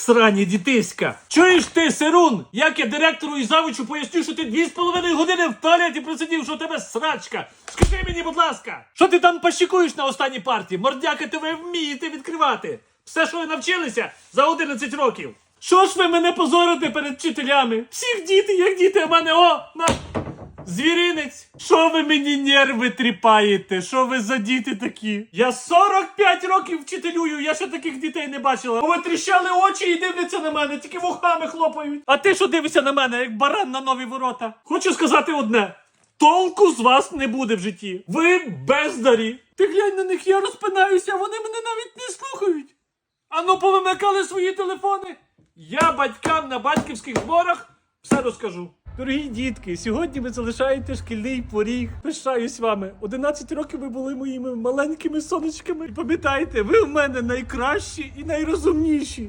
Срані дітиська. Чуєш ти, Сирун? Як я директору і завучу поясню, що ти дві з половиною години в туалеті просидів, що у тебе срачка. Скажи мені, будь ласка, що ти там пощікуєш на останній партії? Мордякати ви вмієте відкривати. Все, що ви навчилися за 11 років. Що ж ви мене позорите перед вчителями? Всіх діти, як діти, а мене о, на. Звіринець, що ви мені нерви тріпаєте? Що ви за діти такі? Я 45 років вчителюю, я ще таких дітей не бачила. Ви тріщали очі і дивляться на мене, тільки вухами хлопають. А ти що дивишся на мене, як баран на нові ворота? Хочу сказати одне. Толку з вас не буде в житті. Ви бездарі. Ти глянь на них, я розпинаюся, вони мене навіть не слухають. Ану, повимикали свої телефони. Я батькам на батьківських зборах все розкажу. Дорогі дітки, сьогодні ви залишаєте шкільний поріг. Пишаюсь вами. 11 років ви були моїми маленькими сонечками. І пам'ятайте, ви в мене найкращі і найрозумніші.